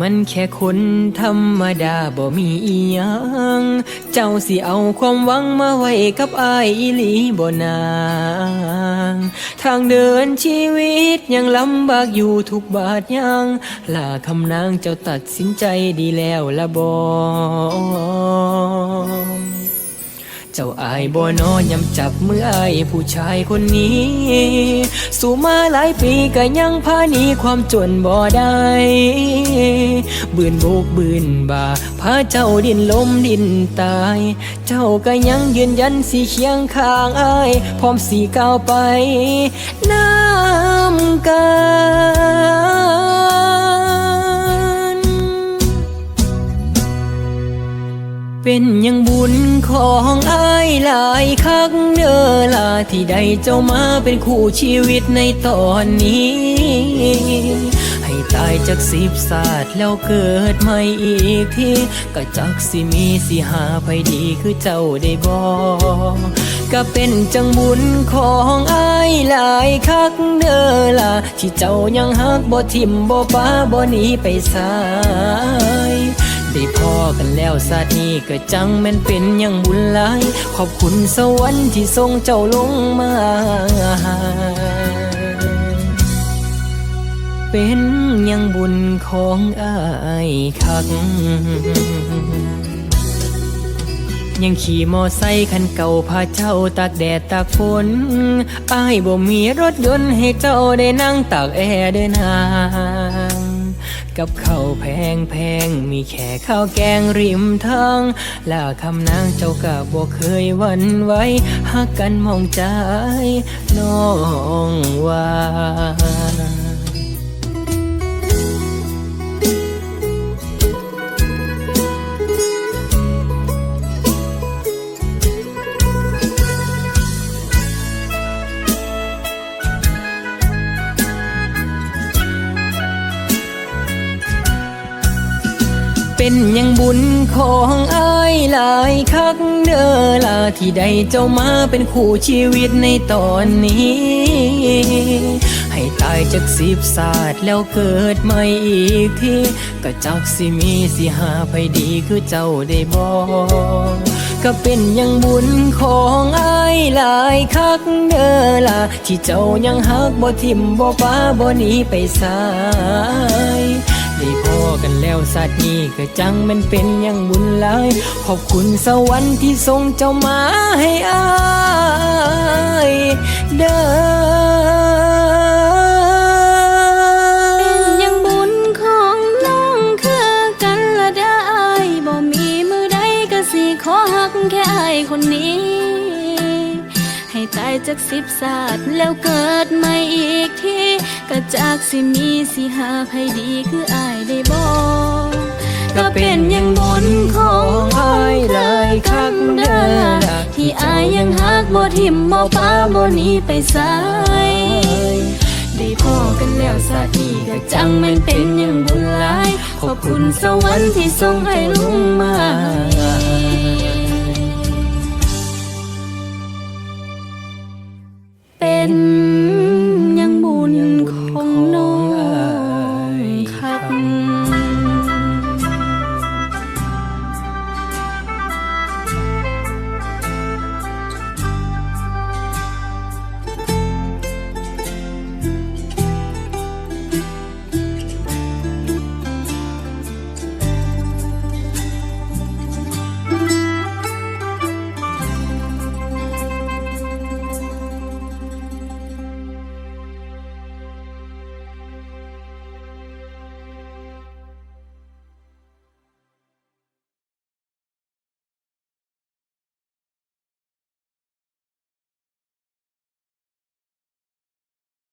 มันแค่คนธรรมดาบ่มีอีหยังเจ้าสิเอาความหวังมาไว้กับอายอีหลีบ่นาง ทางเดินชีวิตยังลำบากอยู่ทุกบาทยังลาคำนางเจ้าตัดสินใจดีแล้วละบ่ จ้าอายบ่นอนยำจับมืออายผู้ชายคนนี้ สู่มาหลายปีก็ยังพาหนีความจนบ่ได้ บืนโบกบืนบ่าพาเจ้าดินลมดินตาย เจ้าก็ยังยืนยันสีเคียงข้างอาย พร้อมสีก้าวไปน้ำกัน เป็นยังบุญของอายหลายคักเด้อล่ะที่ได้เจ้ามาเป็นคู่ชีวิตในตอนนี้ ให้ตายจากสิบศาสตร์แล้วเกิดใหม่อีกทีก็จักสิมีสิหาไปดีคือเจ้าได้บอกก็เป็นจังบุญของอายหลายคักเด้อล่ะที่เจ้ายังหักบ่ทิมบ่ป้าบ่หนีไปสาย ได้พอกันแล้วสาดนี้ก็จังแม่นเป็นอยังบุญหลาย ขอบคุณสวรรค์ที่ทรงเจ้าลงมา เป็นอยังบุญของอายคักยังขี่มอไซคันเก่าพาเจ้าตากแดดตากฝนอายบ่มีรถยนต์ให้เจ้าได้นั่งตากแอร์เดินทา กับข้าวแพงแพงมีแค่ข้าวแกงริมทางลาคำนางเจ้าก็บ่เคยวันไว้หักกันมองใจน้องว่า เป็นยังบุญของอายหลายคักเด้อล่ะที่ได้เจ้ามาเป็นคู่ชีวิตในตอนนี้ ให้ตายจากสิบศาสตร์แล้วเกิดใหม่อีกทีก็จักสิมีสิหาไปดีคือเจ้าได้บอกก็เป็นยังบุญของอายหลายคักเด้อล่ะที่เจ้ายังหักบ่ทิมบ่ป้าบ่หนีไปสาย แล้วสัตว์นี้ก็จังมันเป็นอยังบุญหลายขอบคุณสวรรค์ที่ทรงเจ้ามาให้อายเด้อเป็นอยังบุญของน้องคือกันละได้บ่มีมือใดก็สิขอหักแค่อคนนี้ ให้ตายจากสิบศาสตร์แล้วเกิดใหม่อีกทีก็จากสิมีสิหาภัยดีคืออายได้บอกก็เป็นอยังบุญของอายหลายคักเด้อที่อายยังหักบ่ทิมบ่ป้าบ่หนีไปสายได้พอกันแล้วสาดีก็จังมันเป็นอย่างบุญหลาย ขอบคุณสวรรค์ที่ทรงให้ลุงมา